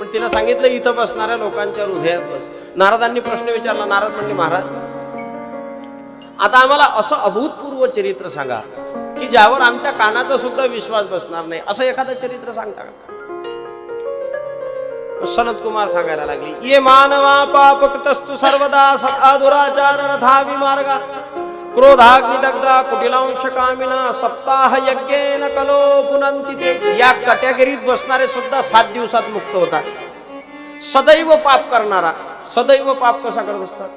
पण तिला सांगितलं इथं बसणाऱ्या लोकांच्या हृदयात बस. नारदांनी प्रश्न विचारला नारद म्हणले महाराज आता आम्हाला असं अभूतपूर्व चरित्र सांगा की ज्यावर आमच्या कानाचा सुद्धा विश्वास बसणार नाही. असं एखादं चरित्र सांगता का? सनत कुमार सांगायला लागले ये मानवा पापकृतस्तु सर्वदा सदा दुराचार रथा विमार्गा क्रोधाग्निदग्धा कुटिलांश कामिना सप्ताह यज्ञेन कलो पुनंती ते या कॅटेगरीत बसणारे सुद्धा सात दिवसात मुक्त होतात. सदैव पाप करणारा सदैव पाप कसा करत असतात?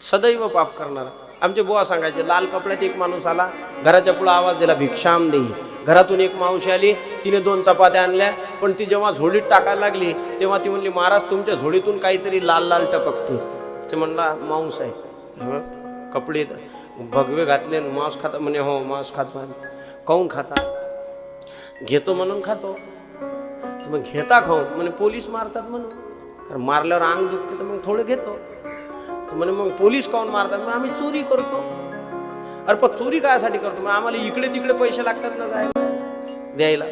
सदैव पाप करणारा. आमचे बुवा सांगायचे लाल कपड्यात एक माणूस आला घराच्या पुढे आवाज दिला भिक्षाम देई. घरातून एक मावशी आली तिने दोन चपात्या आणल्या पण ती जेव्हा झोडीत टाकायला लागली तेव्हा ती म्हणली महाराज तुमच्या झोडीतून काहीतरी लाल लाल टपकते ते म्हणला मांस आहे. कपडे भगवे घातले मांस खाता म्हणे हो मांस खातो आम्ही काऊन खाता? घेतो म्हणून खातो. मग घेता खाऊन म्हणे पोलीस मारतात म्हणून. कारण मारल्यावर अंग दुखते तर मग थोडं घेतो. तर म्हणे मग पोलीस काऊन मारतात? मग आम्ही चोरी करतो. अरे पण चोरी कायसाठी करतो? मग आम्हाला इकडे तिकडे पैसे लागतात ना जायला? द्यायला.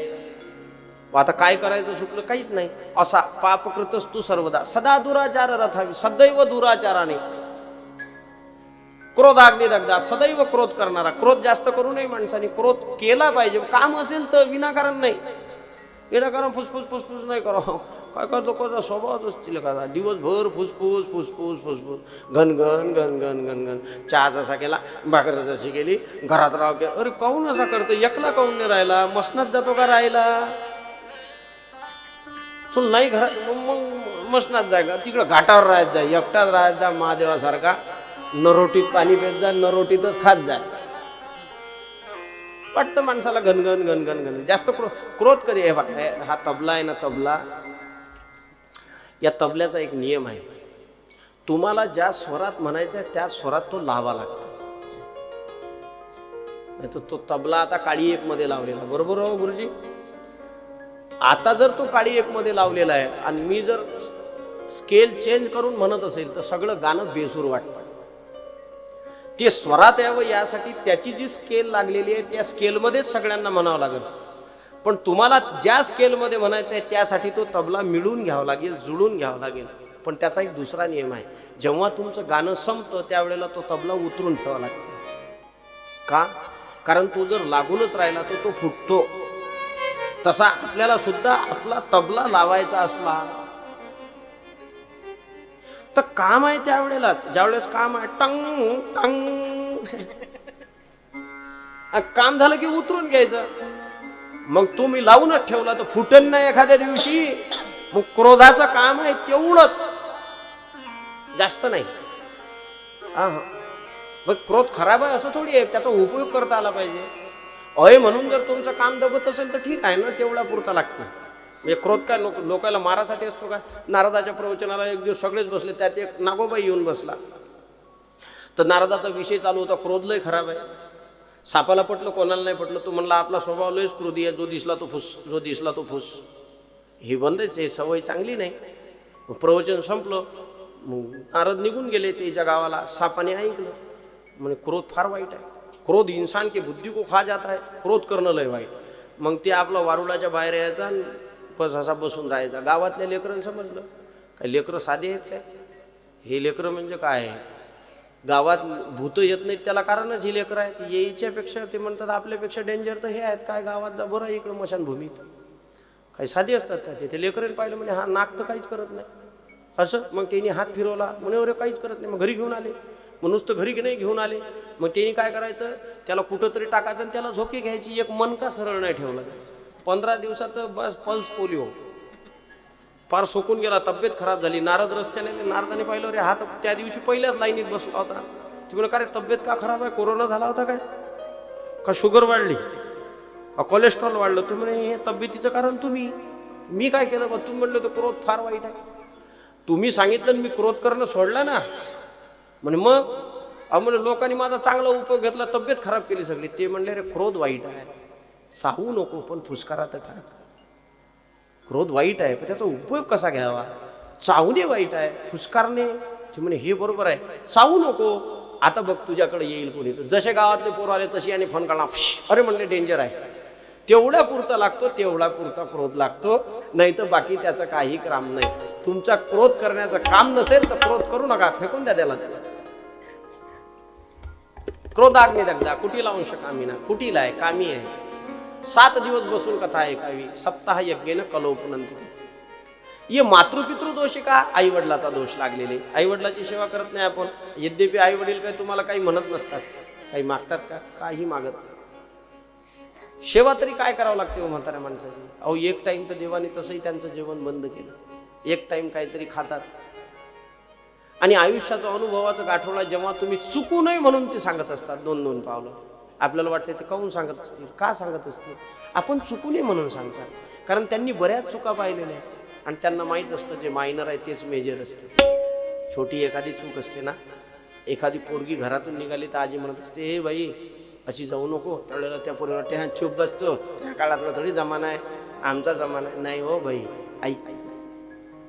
मग आता काय करायचं सुटलं? काहीच नाही. असा पापकृतच तू सर्वदा. सदा दुराचार रथावी. सदैव दुराचाराने. क्रोधाग्निदग्धा सदैव क्रोध करणारा. क्रोध जास्त करू नये माणसाने. क्रोध केला पाहिजे. काम असेल तर विनाकारण नाही. विनाकारण फुसफुस फुसफुस नाही करा काय करतो? कोणता स्वभावच असतील का? दिवसभर फुसफुस फुसफुस फुसफुस. घनघन घनघन घनघन चहा जसा केला भाकर जशी केली घरात राव केला अरे काहून असा करतो? एकला काऊन नाही राहिला? मसनात जातो का राहिला चल नाही घरात मग मग मसनात जाय का? तिकडं घाटावर राहत जा एकटाच राहत जा महादेवासारखा. नरोटीत पाणी पेत जा नरोटीतच खात जा. वाटतं माणसाला घनघन घनघन घन जास्त क्रो क्रोध कधी हे हा तबला आहे ना तबला. या तबल्याचा एक नियम आहे. तुम्हाला ज्या स्वरात म्हणायचं आहे त्या स्वरात तो लावा लागतो. नाही तर तो तबला आता काळी एक मध्ये लावलेला. बरोबर हो गुरुजी? आता जर तो काळी एक मध्ये लावलेला आहे आणि मी जर स्केल चेंज करून म्हणत असेल तर सगळं गाणं बेसूर वाटतं. ते स्वरात यावं यासाठी त्याची जी स्केल लागलेली आहे त्या स्केलमध्येच सगळ्यांना म्हणावं लागेल. पण तुम्हाला ज्या स्केलमध्ये म्हणायचं आहे त्यासाठी तो तबला मिळून घ्यावा लागेल जुळून घ्यावा लागेल. पण त्याचा एक दुसरा नियम आहे. जेव्हा तुमचं गाणं संपतं त्यावेळेला तो तबला उतरून ठेवावा लागतो. का? कारण तो जर लागूनच राहिला तर तो फुटतो. तसा आपल्याला सुद्धा आपला तबला लावायचा असला तर काम आहे त्यावेळेला ज्यावेळेस काम आहे टंग टंग. काम झालं की उतरून घ्यायचं. मग तुम्ही लावूनच ठेवला तर फुटन नाही एखाद्या दिवशी. मग क्रोधाचं काम आहे तेवढंच. जास्त नाही. हा हा. मग क्रोध खराब आहे असं थोडी आहे. त्याचा उपयोग करता आला पाहिजे. अय म्हणून जर तुमचं काम दबत असेल तर ठीक आहे ना तेवढा पुरता लागते. म्हणजे क्रोध काय लोक लोकांना मारासाठी असतो का? नारदाच्या प्रवचनाला एक दिवस सगळेच बसले त्यात एक नागोबाई येऊन बसला. तर नारदाचा विषय चालू होता क्रोध लय खराब आहे. सापाला पटलं कोणाला नाही पटलं तो म्हणला आपला स्वभाव लयच क्रोधी आहे जो दिसला तो फुस जो दिसला तो फुस. ही बंदच आहे सवय चांगली नाही. मग प्रवचन संपलं मग नारद निघून गेले त्याच्या गावाला सापाने ऐकलं. म्हणे क्रोध फार वाईट आहे. क्रोध इन्सान की बुद्धी को खा जात आहे क्रोध करणं लय वाईट मग ते आपलं वारुळाच्या बाहेर यायचा पस असा बसून राहायचा. गावातल्या लेकरांना समजलं? काय लेकरं साधे आहेत काय? हे लेकरं म्हणजे काय? आहे गावात भूत येत नाहीत त्याला कारणच ही लेकरं आहेत. यायच्यापेक्षा ते म्हणतात आपल्यापेक्षा डेंजर तर हे आहेत. काय गावात जा बरं इकडं मशानभूमीत. काही साधी असतात का? ते लेकरं पाहिलं म्हणे हा नाक तर काहीच करत नाही. असं? मग त्यांनी हात फिरवला. म्हणे अरे काहीच करत नाही. मग घरी घेऊन आले. मग नुसतं घरी नाही घेऊन आले. मग त्यांनी काय करायचं? त्याला कुठंतरी टाकायचं आणि त्याला झोके घ्यायची. एक मन का सरळ नाही ठेवला? पंधरा दिवसात बस पल्स पोलिओ. फार सोकून गेला तब्येत खराब झाली. नारद रस्त्याने आले. नारदाने पाहिलं रे हा त्या दिवशी पहिल्याच लाईनीत बसला होता. तिकडे का रे तब्येत का खराब आहे? कोरोना झाला होता काय? का शुगर वाढली? का कोलेस्ट्रॉल वाढलं? तुम्ही म्हणे हे तब्येतीचं कारण तुम्ही. मी काय केलं बा? तुम्ही म्हणलं तर क्रोध फार वाईट आहे. तुम्ही सांगितलं मी क्रोध करणं सोडला ना. म्हणे मग? अहो म्हणे लोकांनी माझा चांगला उपयोग घेतला तब्येत खराब केली सगळी. ते म्हणले रे क्रोध वाईट आहे. साहू नको पण फुसकारात टाक. क्रोध वाईट आहे पण त्याचा उपयोग कसा घ्यावा? चावणे वाईट आहे फुसकारणे ते म्हणे हे बरोबर आहे. चावू नको आता बघ तुझ्याकडे येईल कोणी. तू जसे गावातले पोरं आले तशी आणि फोन काढला. अरे म्हणले डेंजर आहे. तेवढ्या पुरता लागतो तेवढा पुरता क्रोध लागतो. नाही तर बाकी त्याचं काही काम नाही. तुमचा क्रोध करण्याचं काम नसेल तर क्रोध करू नका. फेकून द्या त्याला. त्याला क्रोधाग्नी दग्धा कुटीला अंश कामीना कुटीला आहे कामी आहे. सात दिवस बसून कथा ऐकावी सप्ताह यज्ञेनं कलोपनंती ये मातृपितृ दोष आहे का? आई वडिलाचा दोष लागलेले. आई वडिलाची सेवा करत नाही आपण. यद्यपि आई वडील काही तुम्हाला काही म्हणत नसतात. काही मागतात का? काही मागत नाही. सेवा तरी काय करावं लागते हो म्हाताऱ्या माणसाची? अहो एक टाइम तर देवाने तसंही त्यांचं जेवण बंद केलं. एक टाइम काहीतरी खातात. आणि आयुष्याचा अनुभवाचा गाठोडा जेव्हा तुम्ही चुकू नये म्हणून ते सांगत असतात दोन दोन पावलं. आपल्याला वाटतं ते काहून सांगत असतील? का सांगत असतील? आपण चुकू नये म्हणून सांगतात. कारण त्यांनी बऱ्याच चुका पाहिलेल्या आहेत. आणि त्यांना माहीत असतं जे मायनर आहे तेच मेजर असते. छोटी एखादी चूक असते ना एखादी पोरगी घरातून निघाली तर आजी म्हणत असते हे बाई अशी जाऊ नको. त्यावेळेला त्या पोरीला वाटते हा चूप बसतो. त्या काळातला थोडी जमाना आहे. आमचा जमाना आहे. नाही हो बाई ऐक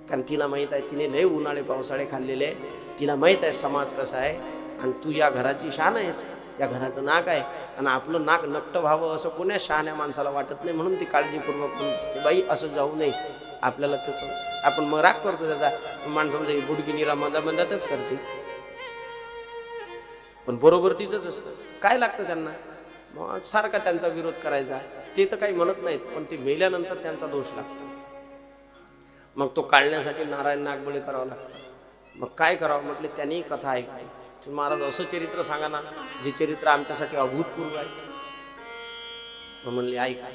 कारण तिला माहीत आहे तिने लय उन्हाळे पावसाळे खाल्लेले आहे. तिला माहीत आहे समाज कसा आहे. आणि तू या घराची शान आहेस. या घराचं नाक आहे. आणि आपलं नाक नक्ट व्हावं असं कोण्या शहाण्या माणसाला वाटत नाही. म्हणून ती काळजीपूर्वक म्हणून असते. बाई असं जाऊ नये. आपल्याला त्याचं आपण मग राग करतो त्याचा. माणसं म्हणजे बुडगी निरा मंदा मंदातच करते. पण बरोबर तिचंच असतं. काय लागतं त्यांना? मग सारखा त्यांचा विरोध करायचा. ते तर काही म्हणत नाहीत पण ते मेल्यानंतर त्यांचा दोष लागतो. मग तो काढण्यासाठी नारायण नागबळी करावं लागतं. मग काय करावं? म्हटले त्यांनी कथा ऐकावी तुम्ही महाराज असं चरित्र सांगा ना जे चरित्र आमच्यासाठी अभूतपूर्व आहे. मग म्हणले ऐका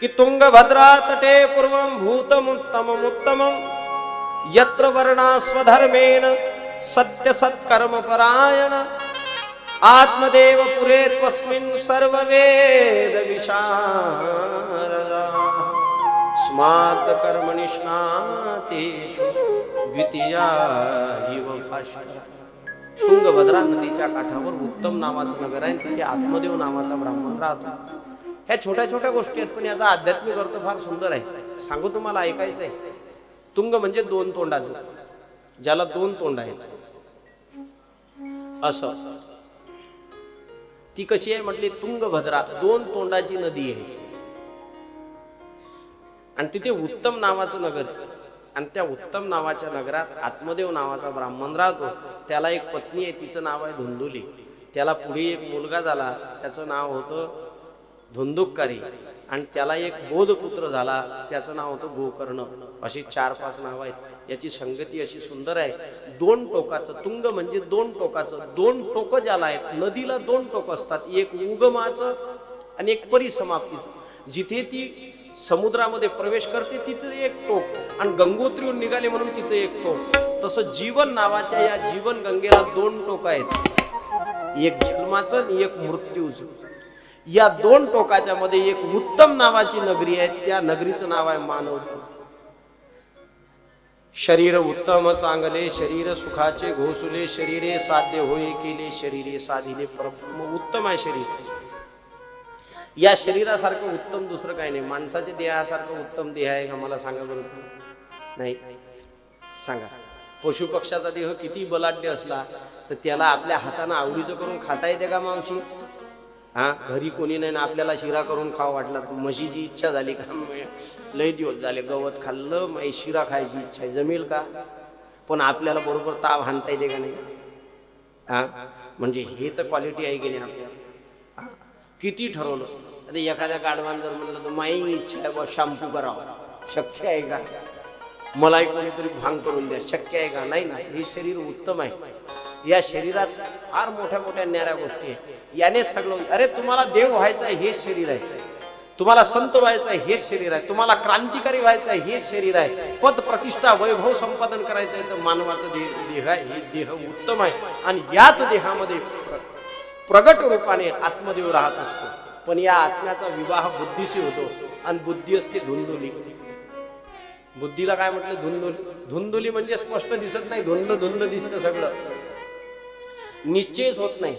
की तुंगभद्रा तटे पूर्वं भूतमुत्तमम् उत्तमम् यत्र वर्णा स्वधर्मेण सत्य सत्कर्म परायण आत्मदेव पुरे त्वस्मिन् सर्ववेद विशारदा स्मार्त कर्मनिष्णातेषु द्वितीया इव भाषा तुंगभद्रा नदीच्या काठावर उत्तम नावाचं नगर आहे तिथे आत्मदेव नावाचा ब्राह्मण राहतो. ह्या छोट्या छोट्या गोष्टी आहेत पण याचा आध्यात्मिक अर्थ फार सुंदर आहे. सांगू तुम्हाला ऐकायचं आहे तुंग म्हणजे दोन तोंडाचं. ज्याला दोन तोंड आहेत. असं. ती कशी आहे म्हटली? तुंगभद्रा दोन तोंडाची नदी आहे. आणि तिथे उत्तम नावाचं नगर आहे. आणि त्या उत्तम नावाच्या नगरात आत्मदेव नावाचा ब्राह्मण राहतो. त्याला एक पत्नी आहे तिचं नाव आहे धुंदुली. त्याला पुढे एक मुलगा झाला त्याचं नाव होतं धुंदुककारी. आणि त्याला एक बोधपुत्र झाला त्याचं नाव होतं गोकर्ण. अशी चार पाच नाव आहेत. याची संगती अशी सुंदर आहे. दोन टोकाचं तुंग म्हणजे दोन टोकाचं. दोन टोकं ज्याला आहेत नदीला दोन टोकं असतात. एक उगमाचं आणि एक परिसमाप्तीचं. जिथे ती समुद्रामध्ये प्रवेश करते तिचं एक टोक. आणि गंगोत्रीहून निघाले म्हणून तिचं एक टोक. तसं जीवन नावाच्या या जीवन गंगेला दोन टोक आहेत. एक जन्माचं आणि एक मृत्यूचं. या दोन टोकाच्या मध्ये एक उत्तम नावाची नगरी आहे. त्या नगरीचं नाव आहे मानवदेव शरीर उत्तम चांगले शरीर सुखाचे घोसुले शरीरे साध्य होय केले शरीरे साधिले परब्रह्म. उत्तम आहे शरीर. या शरीरासारखं उत्तम दुसरं काही नाही. माणसाच्या देहासारखं उत्तम देह आहे का मला सांगा बरं. नाही. सांगा. पशु पक्षाचा देह किती बलाढ्य असला तर त्याला आपल्या हातानं आवडीचं करून खाता येते का मावशी? हा? घरी कोणी नाही ना आपल्याला शिरा करून खावं वाटला. म्हशीची इच्छा झाली का? लय दिवस झाले गवत खाल्लं मग शिरा खायची इच्छा आहे. जमेल का? पण आपल्याला बरोबर ताप हाणता येते का नाही? हा? म्हणजे हे तर क्वालिटी आहे की नाही आपल्याला? किती ठरवलं? आता एखाद्या गाडवान जर म्हणलं तर माई इच्छा आहे बा शॅम्पू करावा. शक्य आहे का? मला कोणीतरी भांग करून द्या. शक्य आहे का? नाही ना हे शरीर उत्तम आहे. या शरीरात फार मोठ्या मोठ्या न्याऱ्या गोष्टी आहेत. याने सगळं अरे तुम्हाला देव व्हायचं आहे हेच शरीर आहे. तुम्हाला संत व्हायचं आहे हेच शरीर आहे. तुम्हाला क्रांतिकारी व्हायचं आहे हेच शरीर आहे. पद प्रतिष्ठा वैभव संपादन करायचं आहे तर मानवाचं देह देह आहे. हे देह उत्तम आहे. आणि याच देहामध्ये प्रगट रूपाने आत्मदेव राहत असतो. पण या आत्म्याचा विवाह बुद्धीशी होतो आणि बुद्धी असते धुंदुली. बुद्धीला काय म्हटलं? धुंदुली. धुंदुली म्हणजे स्पष्ट दिसत नाही धुंद धुंद दिसतं सगळं. निश्चयच होत नाही.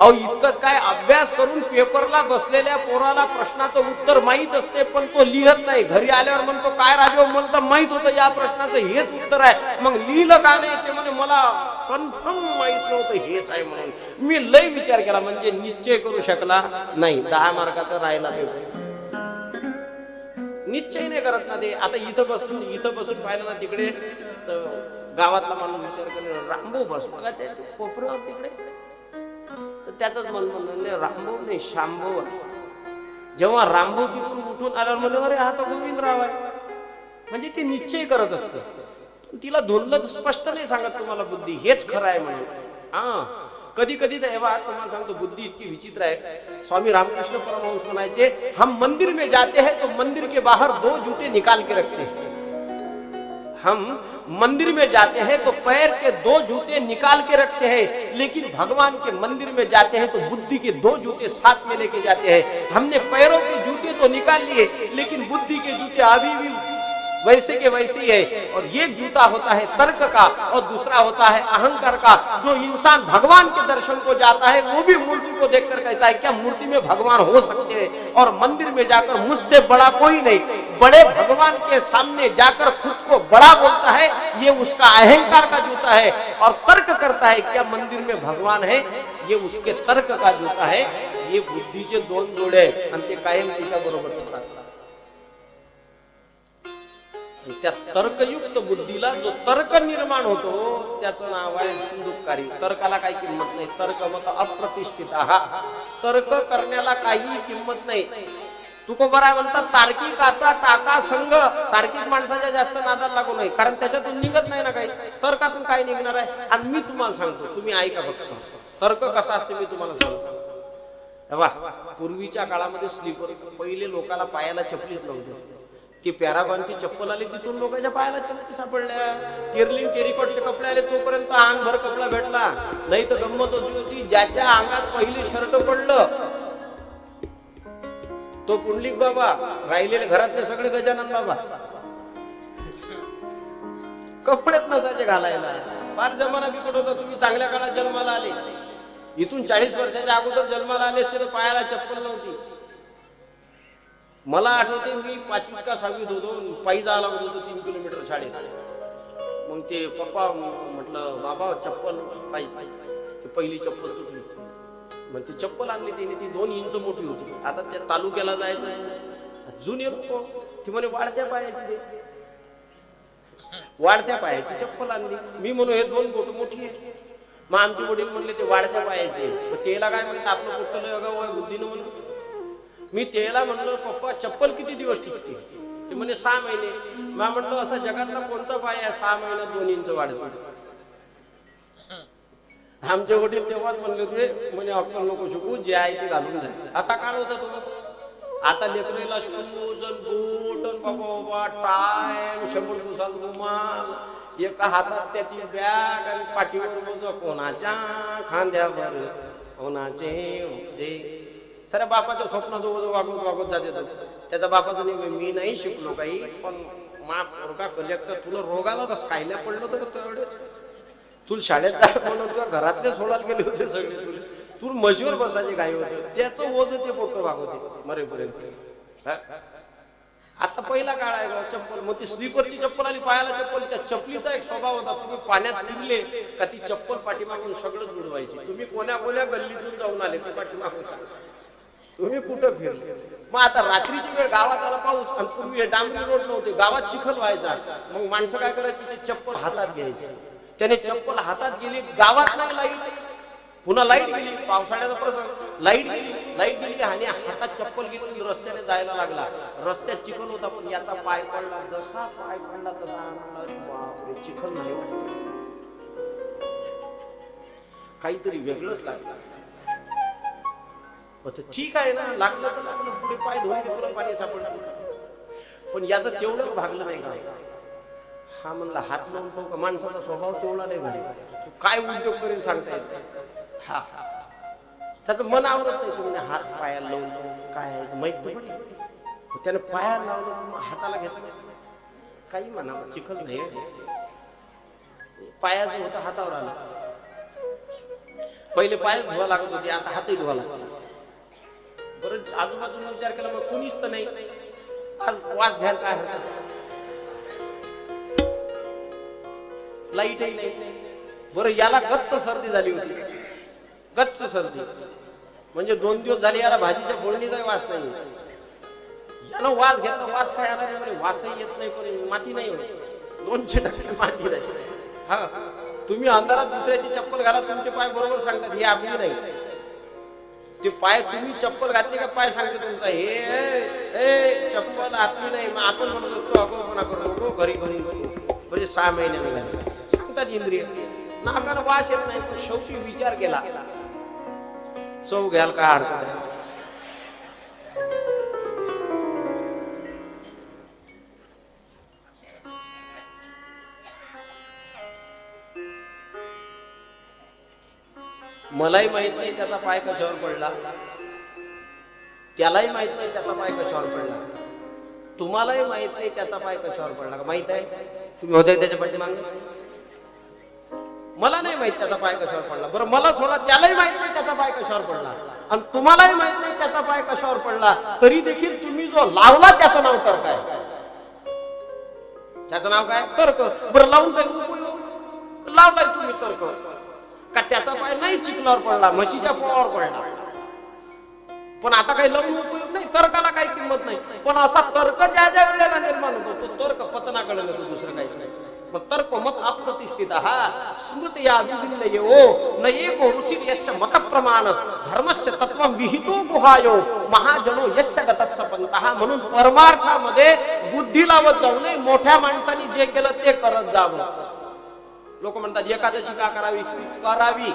अहो इतकंच काय अभ्यास करून पेपरला बसलेल्या पोराला प्रश्नाचं उत्तर माहीत असते पण तो लिहत नाही. घरी आल्यावर म्हणतो काय राजे म्हणतो माहीत होतं या प्रश्नाचं हेच उत्तर आहे. मग लिहिलं का नाही ते म्हणे मला कन्फर्म माहीत नव्हतं हेच आहे म्हणून. मी लय विचार केला म्हणजे निश्चय करू शकला? नाही दहा मार्काचा राहिला पेपर निश्चय नाही करत ना ते. आता इथं बसून इथं बसून पाहिलं ना तिकडे तर गावातला माणूस विचार करेल रामभाऊ बसला का ते कोपऱ्यावर तिकडे. त्याच मन म्हणलं रामभाऊ नाही श्यामभाऊ जेव्हा रामभाऊ तिथून उठून आल्यावर म्हणजे अरे हा तर गोविंदराव आहे. म्हणजे ते निश्चय करत असत. तिला धुंदलं स्पष्ट नाही सांगत तुम्हाला बुद्धी हेच खरं आहे म्हणून. हा कधी कधी तर एव्हा तुम्हाला सांगतो बुद्धी इतकी विचित्र आहे. स्वामी रामकृष्ण परमहंस म्हणायचे हम मंदिर में जाते हैं तो मंदिर के बाहर दो जूते निकाल के रखते हैं हम मंदिर में जाते हैं तो पैर के दो जूते निकाल के रखते हैं, लेकिन भगवान के मंदिर में जाते हैं तो बुद्धि के दो जूते साथ में लेके जाते हैं। हमने पैरों के जूते तो निकाल लिए, लेकिन बुद्धि के जूते अभी भी वैसे के वैसे ही है। और एक जूता होता है तर्क का और दूसरा होता है अहंकार का। जो इंसान भगवान के दर्शन को जाता है, वो भी मूर्ति को देखकर कहता है, क्या मूर्ति में भगवान हो सकते हैं? और मंदिर में जाकर मुझसे बड़ा कोई नहीं। बड़े भगवान के सामने जाकर खुद को बड़ा बोलता है, ये उसका अहंकार का जूता है। और तर्क करता है, क्या मंदिर में भगवान है? ये उसके तर्क का जूता है। ये बुद्धीचे दोन जोडे आणि कायम तिच्या बरोबर असतात आणि त्या तर्कयुक्त बुद्धीला जो तर्क निर्माण होतो त्याचं नाव आहे हिंदुकारी तर्काला काही किंमत नाही. तर्क मत अप्रतिष्ठित हा तर्क करण्याला काही किंमत नाही. तुकोबरा म्हणतात तार्किकाचा टाका संघ. तार्किक माणसाच्या जास्त नादाला लागू नये. कारण त्याच्यातून निघत नाही ना काही. तर्कातून काय निघणार आहे? आणि मी तुम्हाला सांगतो तुम्ही ऐका फक्त. तर्क कसा असते मी तुम्हाला सांगतो. वा पूर्वीच्या काळामध्ये स्लीपर पहिले लोकाला पायाला चपलीच नव्हते. ती पॅरागॉनची चप्पल आली तिथून लोकांच्या पायाला चपली सापडल्या. टेरलिन टेरिकॉटचे कपडे आले तोपर्यंत अंगभर कपडा भेटला. नाही तर गंमत अशी होती ज्याच्या अंगात पहिले शर्ट पडलं तो पुंडलिक बाबा राहिलेले घरातले सगळे गजानन बाबा. कपडेच नसायचे घालायला. फार जमाना बिकट होता तुम्ही चांगल्या काळात जन्माला आले. इथून चाळीस वर्षाच्या अगोदर जन्माला आले असते तर पायाला चप्पल नव्हती. मला आठवते मी पाचवीत का सहावीत होतो पायी जायला लागत होतो तीन किलोमीटर शाळेत. मग ते पप्पा म्हटलं बाबा चप्पल पाहिजे. ते पहिली चप्पल तुटली. मग ती चप्पल आणली तिने ती दोन इंच मोठी होती. आता त्या तालुक्याला जायचं जुने लोक ती म्हणे वाढत्या पायाची वाढत्या पायाची चप्पल आणली. मी म्हणू हे दोन बोट मोठी आहे मग आमचे वडील म्हणले ते वाढत्या पायाचे मग तेला काय माहिती आपलं कुठलं बुद्धीनं म्हणून. मी त्याला म्हणलो पप्पा चप्पल किती दिवस टिकते? ते म्हणे सहा महिने. मी म्हणलो असा जगातला कोणचा पाय आहे सहा महिन्यात दोन इंच वाढत? आमचे वडील तेव्हाच म्हणले होते म्हणे अक्कल नको शिकू जे आहे ते घालून जाईल असा काळ होता तो. आता लेकरेला शूज बूट अन बाबा बाबा टाय शंभर दिवसाचा रुमाल एका हातात त्याची बॅग आणि पाठीवर बोज कोणाच्या खांद्यावर? कोणाचे जे साऱ्या बापाच्या स्वप्न जवळ वागवत वागवत जाते तो त्याचा बापाचं नाही मी नाही शिकलो काही पण मा पोरगा कलेक्टर तुला रोगाला कस कायला पडलं तर तेवढेच. एवढेच तुला शाळेत जाय म्हणून तुला घरातले सोडायला गेले होते सगळे तुला. तुला म्हशीवर बसायचे काही होते. त्याचं ओझ ते पोट वागवते मरेपर्यंत. आता पहिला काळ आहे चप्पल. मग ती स्लीपरची चप्पल आली पायाला चप्पल. त्या चपलीचा एक स्वभाव होता तुम्ही पाण्यात निघले का ती चप्पल पाठीमागून सगळंच उडवायची तुम्ही कोण्या कोण्या गल्लीतून जाऊन आले ते पाठीमागून सांगा. तुम्ही कुठं फिरले? मग आता रात्रीची वेळ गावात आला पाऊस आणि पूर्वी हे डांबरी रोड नव्हते गावात चिखल व्हायचा. मग माणसं काय करायची? ते चप्पल हातात घ्यायची. त्याने चप्पल हातात गेली गावात नाही लाइट. पुन्हा लाइट गेली पावसाळ्याचा प्रसंग. लाइट गेली लाइट गेली आणि हातात चप्पल घेतली रस्त्याने जायला लागला. रस्त्यात चिखल होता पण याचा पाय पडला जसा पाय पडला तसा अरे बापरे चिखल नाही काहीतरी वेगळंच लागलं. ठीक आहे ना लागलं तर लागलं पुढे पाय धुवून तुला पाणी सापडलं. पण याचं तेवढं भागलं नाही का हा म्हणला हात लावून पाहू का माणसाचा स्वभाव तेवढा नाही भारी. तू काय उद्योग करेल सांगता येत हा. त्याचं मन आवडत नाही तुम्ही हात पायाला लावून लावून काय आहे माहीत नाही. त्याने पायाला लावलं मग हाताला घेतलं. काही म्हणा चिखल नाही पायाचं होतं हातावर आलं. पहिले पाय धुवा लागत होते आता हातही धुवा लागतो. बरं आजूबाजूला विचार केला मग कुणीच तर नाही. आज वास घ्यायला काय हरकत लाईटही नाही. बरं याला गच्च सर्दी झाली होती. गच्च सर्दी. म्हणजे दोन दिवस झाले याला भाजीच्या फोडणीचा वास नाही. यानं वास घेतला वास काय आला नाही वासही येत नाही पण माती नाही होत दोनशे टक्के माती नाही. हा. तुम्ही अंधारात दुसऱ्याची चप्पल घाला तुमचे पाय बरोबर सांगतात हे आपली नाही. ते पाय तुम्ही चप्पल घातली का? पाय सांगते तुमचा. हे ए चप्पल आपली नाही. मग आपण म्हणत असतो अगोपणा करू नको? हो, घरी घरी घरी. म्हणजे सहा महिने सांगतात इंद्रिय. नाकानं वास येत नाही. शेवटी विचार केला. चव घ्याल का हरकत आहे मलाही माहीत नाही त्याचा पाय कशावर पडला. त्यालाही माहीत नाही त्याचा पाय कशावर पडला. तुम्हालाही माहीत नाही त्याचा पाय कशावर पडला. माहीत आहे? तुम्ही होते त्याच्या पाठीमागे? मला नाही माहीत त्याचा पाय कशावर पडला. बरं मला सोडा त्यालाही माहीत नाही त्याचा पाय कशावर पडला. आणि तुम्हालाही माहीत नाही त्याचा पाय कशावर पडला. तरी देखील तुम्ही जो लावला त्याचं नाव तर काय त्याचं नाव काय? तर्क. बरं लावून काय उपयोग लावलाय तुम्ही तर्क. का त्याचा पाय नाही चिखलावर पडला म्हशीच्या पोळावर पडला. पण आता काही लावून उपयोग नाही तर्काला काही किंमत नाही. पण असा तर्क ज्या ज्या वेळेला निर्माण होतो तो तर्क पतनाकडे नेतो दुसरं काही नाही. मग तर्क मत अप्रतिष्ठित हा स्मृत या विभिन्न येओ न एको ऋषी यश मत प्रमाण धर्मस्य तत्व विहितो गुहायो महाजनो यश गतस्य पंतः म्हणून परमार्थामध्ये बुद्धी लावत जाऊ नये मोठ्या माणसांनी जे केलं ते करत जावं. लोक म्हणतात एकादशी का करावी? करावी.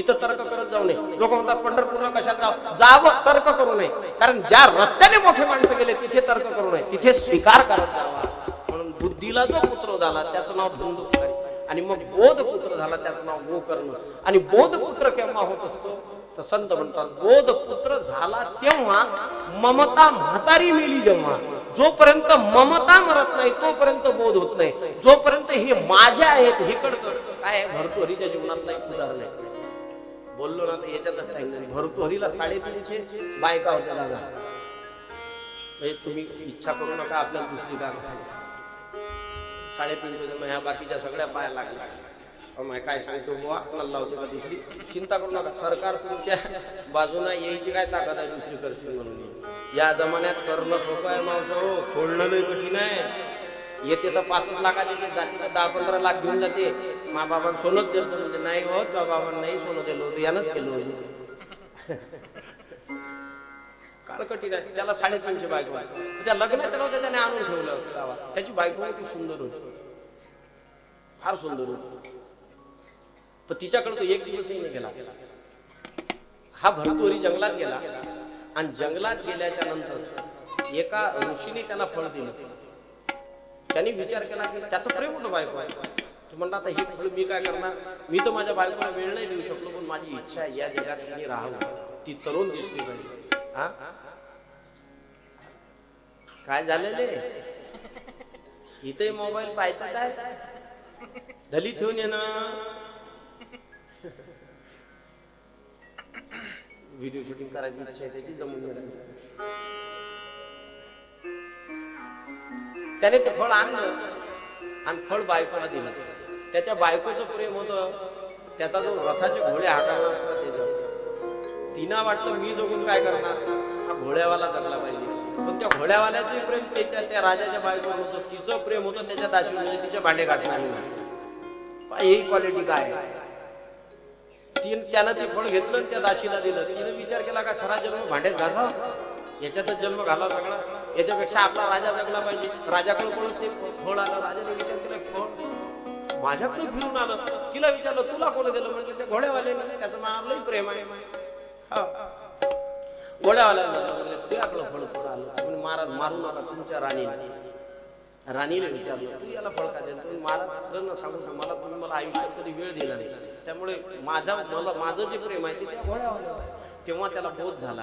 इथं तर्क करत जाऊ नये. लोक म्हणतात पंढरपूरला कशाला जाव? जावं तर्क करू नये. कारण ज्या रस्त्याने मोठे माणसं गेले तिथे तर्क करू नये. तिथे स्वीकार करत जावा. म्हणून बुद्धीला जो पुत्र झाला त्याचं नाव धुंदुकारी आणि मग बोध पुत्र झाला त्याचं नाव गोकर्ण. आणि बोध पुत्र केव्हा होत असतो? तर संत म्हणतात बोध पुत्र झाला तेव्हा ममता म्हातारी मिली जेव्हा. जोपर्यंत ममता मरत नाही तोपर्यंत बोध होत नाही. जोपर्यंत हे माझ्या आहेत हे कळतं. काय भरतुहरीच्या भरतोहरीच्या जीवनातला एक उदाहरण आहे. बोललो ना तर याच्यातच टाइम भरतोहरीला साडेतीनशे बायका होत्या दादा. म्हणजे तुम्ही इच्छा करू नका आपल्याला दुसरी का साडेतीनशे मग ह्या बाकीच्या सगळ्या पाया लागल्या. अहो, काय सांगतो बुवा नल्ला होते का दुसरी? चिंता करू नका सरकार तुमच्या बाजूला यायची काय ताकद आहे दुसरी करते म्हणून. या जमान्यात करणं सोपं आहे माणसं हो. सोडणं लय कठीण आहे. येते तर पाचच लाखात येते जाते तर दहा पंधरा लाख घेऊन जाते. मा बाबा सोनच दिलं म्हणजे नाही हो तुझ्या बाबा नाही सोनं दिलं होतं यानंच केलं होतं. काळ कठीण आहे. त्याला साडेतीनशे बायको आहे. त्या लग्नाच्या नव्हत्या त्याने आणून ठेवलं गावात. त्याची बायको ती सुंदर होती. फार सुंदर होती. पण तिच्याकडे तो एक दिवसही गेला. हा भरतोरी जंगलात गेला. आणि जंगलात गेल्याच्यानंतर एका ऋषीने त्यांना फळ दिलं. त्यांनी विचार केला की त्याचं प्रेम होतं बायको आहे? तो म्हणला आता हे फळ मी काय करणार? मी तर माझ्या बायकोला वेळ नाही देऊ शकलो पण माझी इच्छा आहे या जगात तिने राहावं. ती तरुण दिसली पाहिजे. हा? काय झालेले इथे मोबाईल पाहतात आहे धली ठेवून येणं. व्हिडिओ शूटिंग करायची इच्छा आहे त्याची जमून त्याने ते फळ आणलं आणि फळ बायकोला दिलं. त्याच्या बायकोचं प्रेम होतं त्याचा जो रथाचे घोडे हाताळणार होता तिनं वाटलं मी जगून काय करणार? हा घोड्यावाला जगला पाहिजे. पण त्या घोड्यावाल्याचे प्रेम त्याच्या त्या राजाच्या बायकोवर होतं. तिचं प्रेम होतं त्याच्या दाशी म्हणजे तिचे भांडे घासणार ही क्वालिटी काय आहे? तीन त्यानं ते फळ घेतलं आणि त्या दाशीला दिलं. तिनं विचार केला का सरा जन्म भांड्यात घासावा याच्यातच जन्म घालावा सगळा. याच्यापेक्षा आपला राजा जगला पाहिजे. राजाकडे पळत ते फळ आलं. राजाने विचार केला फळ माझ्याकडे फिरून आलं. तिला विचारलं तुला कोण दिलं? म्हणजे त्या घोड्यावाल्याने. त्याचं मारलंही प्रेम आहे. हा. घोड्यावाल्याला म्हणले तुझ्याकडं फळ कसं आलं? तुम्ही मारा महाराज मारू नका तुमच्या राणीने राणीने विचारलं तू याला फळ का दिलं? तुम्ही महाराज खरं ना सांगू सांग. मला तुम्ही मला आयुष्यात कधी वेळ दिला नाही. त्यामुळे माझा मला माझं जे प्रेम आहे ते त्या तेव्हा त्याला बोध झाला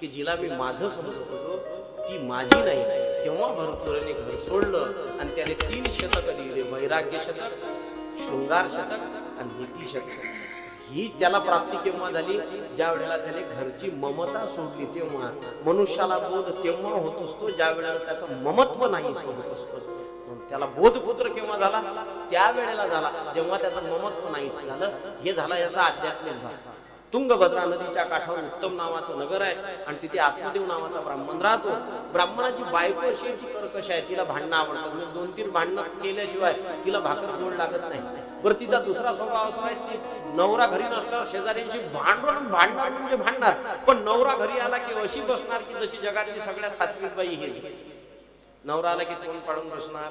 की जिला मी माझं समजत होतो ती माझी नाही. तेव्हा भरतुराने घर सोडलं आणि त्याने तीन शतक दिले. वैराग्य शतक शृंगार शतक आणि नीती शतक. ही त्याला प्राप्ती केव्हा झाली? ज्या वेळेला त्याने घरची ममता सोडली तेव्हा. मनुष्याला बोध तेव्हा होत असतो ज्या वेळेला त्याचं ममत्व नाही सोडत असतो. त्याला बोधपुत्र केव्हा झाला? त्या वेळेला झाला. जेव्हा त्याचं ममत्व नाही झालं हे झाला याचा आध्यात्मिक भाग. तुंगभद्रा नदीच्या काठावर उत्तम नावाचं नगर आहे आणि तिथे आत्मदेव नावाचा ब्राह्मण राहतो. ब्राह्मणाची बायको अशी कर्कश आहे तिला भांडणं आवडतात. म्हणजे दोन तीन भांडणं केल्याशिवाय तिला भाकर गोड लागत नाही. बरं तिचा दुसरा स्वभाव असा आहे नवरा घरी नसल्यावर शेजाऱ्यांशी भांडण भांडणार म्हणजे भांडणार. पण नवरा घरी आला की अशी बसणार की जशी जगातली सगळ्यात सात्विक बाई हे. नवरा आला की तोंड पाडून बसणार.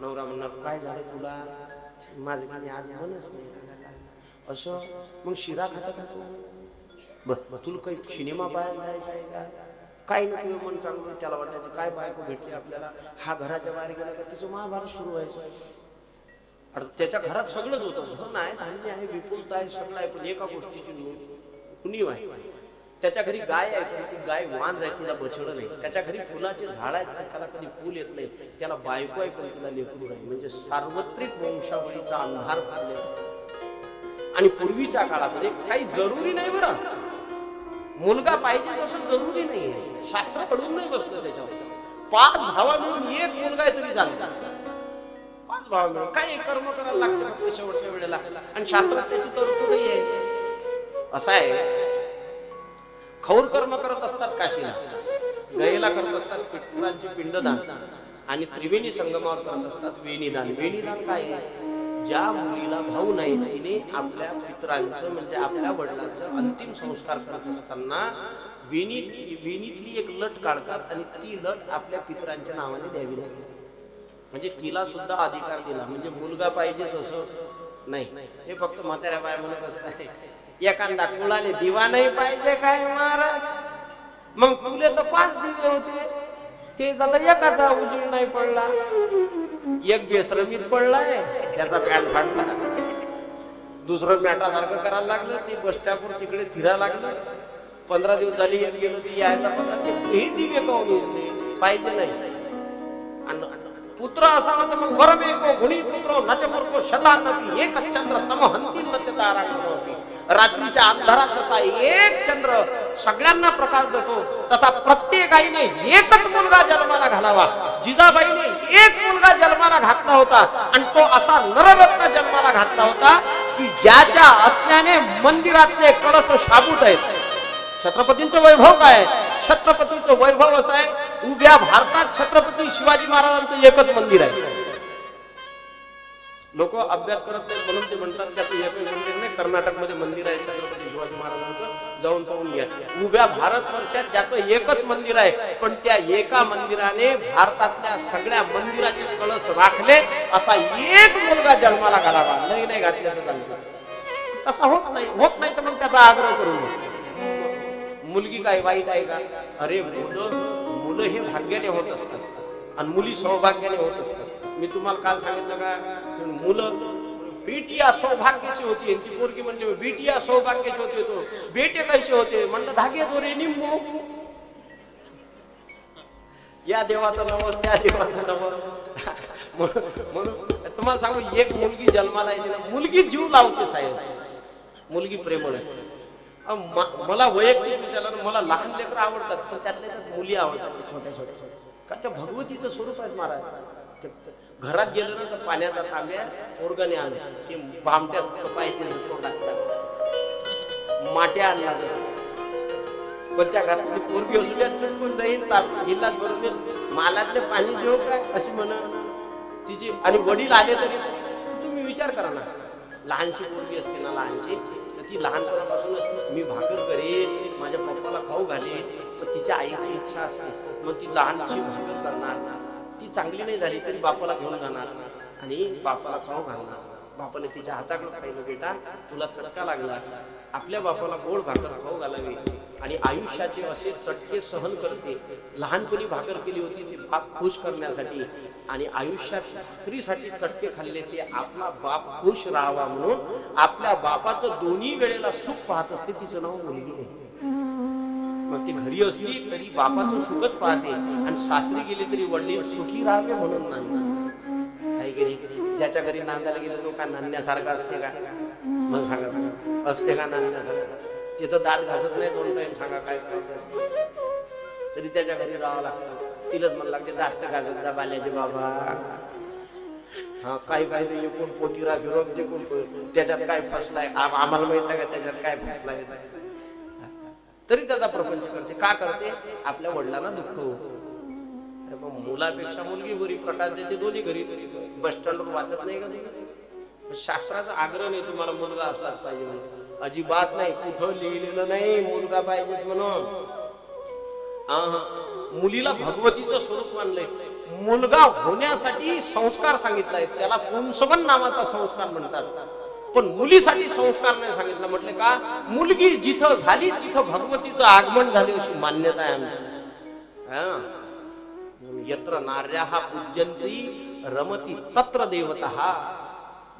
नवरा म्हणणार काय झालं तुला? माझे म्हणजे माझे आज मनच नाही असं मग शिरा खाता का तू? बर तुला काही सिनेमा पाहायला जायचं आहे का? काय नाही तुझं मन चांगलं त्याला वाटायचं काय बायको भेटली आपल्याला? हा घराच्या बाहेर गेला का? तिचं महाभारत सुरू व्हायचं. आहे त्याच्या घरात सगळंच होतं. धन आहे धान्य आहे विपुलता आहे सगळं आहे पण एका गोष्टीची उणीव आहे त्याच्या घरी गाय आहे पण ती गाय वांज आहे तिला बछडं नाही. त्याच्या घरी फुलाचे झाड आहेत पण त्याला कधी फुल येत नाही. त्याला बायको आहे पण तिला लेकरू नाही. म्हणजे सार्वत्रिक वंशावळीचा अंधार पडलेला आणि पूर्वीच्या काळामध्ये काही जरुरी नाही बरं. मुलगा पाहिजे असं जरुरी नाहीये. शास्त्र पडून नाही बसलं त्याच्यावर. पाच भावा मिळून एक मुलगा आहे तरी चालतात पाच काही कर्म करायला लागतं शेवटच्या वेळेला. आणि शास्त्रात त्याची तरतूदही आहे. असं आहे. खौर कर्म करत असतात काशीला. गयेला करत असतात पितरांची पिंडदान. आणि त्रिवेणी संगमावर करत असतात वेणीदान. वेणीदान काय ज्या मुलीला भाऊ नाही तिने आपल्या पितरांचं म्हणजे आपल्या वडिलांचं अंतिम संस्कार करत असताना वेणी वेणीतली एक लट काढतात आणि ती लट आपल्या पितरांच्या नावाने द्यावी लागते. म्हणजे तिला सुद्धा अधिकार दिला. म्हणजे मुलगा पाहिजेच असं नाही. हे फक्त म्हाताऱ्या बाय म्हणत असतात एखादा कुळाले दिवा नाही पाहिजे काय महाराज? मग कुले तर पाच दिवे होते. ते झालं एकाचा उजीड नाही पडला एक बेसरमीत पडलाय. त्याचा पॅन्ट फाडला दुसरं मॅटासारखं करायला लागलं ती बस स्टॉपवर तिकडे फिरायला लागलं. पंधरा दिवस झाली एक गेलो ती यायचा पंधरा ते हे दिवे काऊन उजले? पाहिजे नाही. आणि पुत्र असावा तर मग वरम एको गुणी पुत्र नच मूर्ख शतानपी एक चंद्र तम हंती नच तारांगणोपी रात्रीच्या अंधारात जसा एक चंद्र सगळ्यांना प्रकाश देतो तसा प्रत्येक आईने एकच मुलगा जन्माला घालावा. जिजाबाईने एक मुलगा जन्माला घातला होता आणि तो असा नररत्न जन्माला घातला होता की ज्याच्या असण्याने मंदिरातले कळस शाबूत आहेत. छत्रपतींचं वैभव काय? छत्रपतीचं वैभव असं आहे उभ्या भारतात छत्रपती शिवाजी महाराजांचं एकच मंदिर आहे. लोक अभ्यास करत नाहीत म्हणून ते म्हणतात त्याचं एकच मंदिर नाही कर्नाटकमध्ये मंदिर आहे छत्रपती शिवाजी महाराजांचं जाऊन पाहून घ्या. उभ्या भारत वर्षात ज्याचं एकच मंदिर आहे पण त्या एका मंदिराने भारतातल्या सगळ्या मंदिराचे कळस राखले असा एक मुलगा जन्माला घालावा. नाही नाही घातल्याचं चालतं. तसा होत नाही. होत नाही तर मग त्याचा आग्रह करून मुलगी काय वाईट आहे का? अरे मुलं मुलं हे भाग्याने होत असतात. आणि मुली सौभाग्याने होत असतात. मी तुम्हाला काल सांगितलं का मुलं बेटिया सौभाग्यशी होती. ती पोरगी म्हणली बेटिया सौभाग्यशी होते तो. बेटे कैसे होते? म्हणलं धागे दोरे निंबू. या देवाचं नवस त्या देवाचं नवस म्हणून म्हणून तुम्हाला सांगू एक मुलगी जन्माला येते ना मुलगी जीव लावते साहेब. मुलगी प्रेमळ असते. मला वैयक्तिक विचारलं मला लहान लेकर आवडतात पण त्यातल्या त्यात मुली आवडतात छोट्या छोट्या. का त्या भगवतीचं स्वरूप आहे महाराज? घरात गेलं ना तर पाण्याचा तांब्या पोरगाने आलं ते भामट्यास पाहिजे तोंडात माट्या आणला जसं. पण त्या घरातली पोरगी असू द्या चुटकून जाईन ताप गिल्लात बरोबर मालातले पाणी देऊ काय अशी म्हण. तिची आणि वडील आले तरी तुम्ही विचार करा ना. लहानशी पोरगी असते ना लहानशी? ती लहानपणापासूनच मी भाकर करेन माझ्या पप्पाला खाऊ घालेन मग तिच्या आईची इच्छा असते. मग ती लहानशी भाकर करणार. ती चांगली नाही झाली तरी बापाला घेऊन जाणार आणि बापाला खाऊ घालणार. बापाने तिच्या हाताकडे पाहिलं बेटा तुला चटका लागला. आपल्या बापाला गोड भाकर खाऊ घालावी. आणि आयुष्याचे असे चटके सहन करते. लहानपणी भाकर केली होती ती बाप खुश करण्यासाठी. आणि आयुष्यात भाकरीसाठी चटके खाल्ले ते आपला बाप खुश राहावा म्हणून आपल्या बापाचं दोन्ही वेळेला सुख पाहत असते तिचं नाव मुलगी मग ती घरी असली तरी बापाचं सुखच पाहते. आणि सासरी गेली तरी वडील सुखी राहावे म्हणून नांदा काही ज्याच्या घरी नांदायला गेलं तो का नांदण्यासारखा असते का? मग सांगा. असते का नांदण्यासारखा? तिथं दात घासत नाही दोन टाइम सांगा काय करायचं तरी त्याच्या घरी राहावं लागतं. तिलाच म्हणलं लागते दात तर घासत जा बाल्याचे बाबा. हा काही काही ते एकूण पोतीरा फिरवून ते कोण त्याच्यात काय फसलाय आम्हाला माहीत नाही का त्याच्यात काय फसलाय. तरी त्याचा प्रपंच करते. का करते? आपल्या वडिलांना दुःख होतं. अरे मग मुलापेक्षा मुलगी बरी प्रकाश देते दोन्ही घरी. बस स्टँडवर वाचत नाही का शास्त्राचा आग्रह नाही तुम्हाला मुलगा असलाच पाहिजे म्हणून. अजिबात नाही कुठं लिहिलेलं नाही मुलगा पाहिजे म्हणून मुलीला भगवतीचं स्वरूप मानलंय. मुलगा होण्यासाठी संस्कार सांगितलाय. त्याला पुंसवन नावाचा संस्कार म्हणतात. पण मुलीसाठी संस्कार नाही सांगितलं. म्हटले का मुलगी जिथं झाली तिथं भगवतीचं आगमन झाले अशी मान्यता आहे आमची. हा. यत्र नार्या हा पूज्यंती रमती तत्र देवता. हा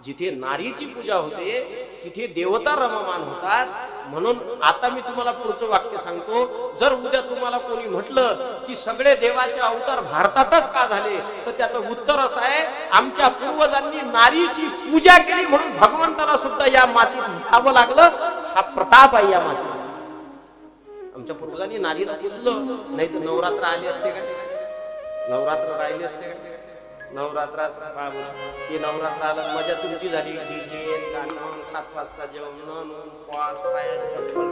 जिथे नारीची पूजा होते तिथे देवता रममान होतात. म्हणून आता मी तुम्हाला पुढचं वाक्य सांगतो. जर उद्या तुम्हाला कोणी म्हटलं की सगळे देवाचे अवतार भारतातच का झाले तर त्याचं उत्तर असं आहे आमच्या पूर्वजांनी नारीची पूजा केली म्हणून भगवंताला सुद्धा या मातीत यावं लागलं. हा प्रताप आहे या मातीचा. आमच्या पूर्वजांनी नारीला पूजलं नाही तर नवरात्र आली असते का? नवरात्र राहिले असते का? नवरात्रात ते नवरात्र आलं मजा तुमची झाली. डीजे गाणं सात वाजता जेवण उपवास पाया चप्पल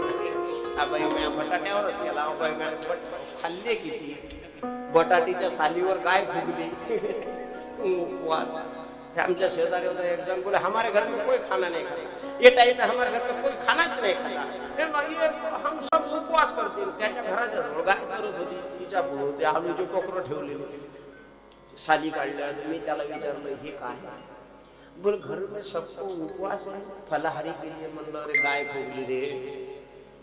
बाई म्या बटाट्यावरच केला हा बाई म्या बट खाल्ले किती? बटाटीच्या सालीवर काय फुगली. उपवास. हे आमच्या शेजारी होता एक जण बोले हमारे घर में कोई खाना नहीं खाता. ये टाइम में हमारे घर में कोई खानाच नाही खाता. हे ये हम सब उपवास करतो त्याच्या घराच्या जवळ गाय चरत होती. तिच्या पुढे होते आलूचे टोकरं ठेवलेले. साली काढल्या मी त्याला विचारलं हे काय बोल घर में सबको उपवास फलाहारी केली म्हणलं अरे गाय फोडली रे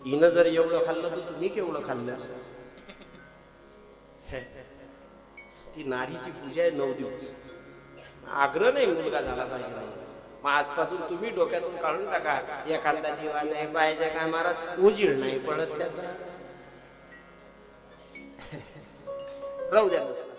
हिनं जर एवढं खाल्लं तर तुम्ही केवढं खाल्लं? ती नारीची पूजा आहे नऊ दिवस. आग्रह नाही मुलगा झाला पाहिजे मग आजपासून तुम्ही डोक्यातून काढून टाका एखादा दिवा नाही पाहिजे काय मारात उजीड नाही पडत त्याचा. राहू द्या नुसतं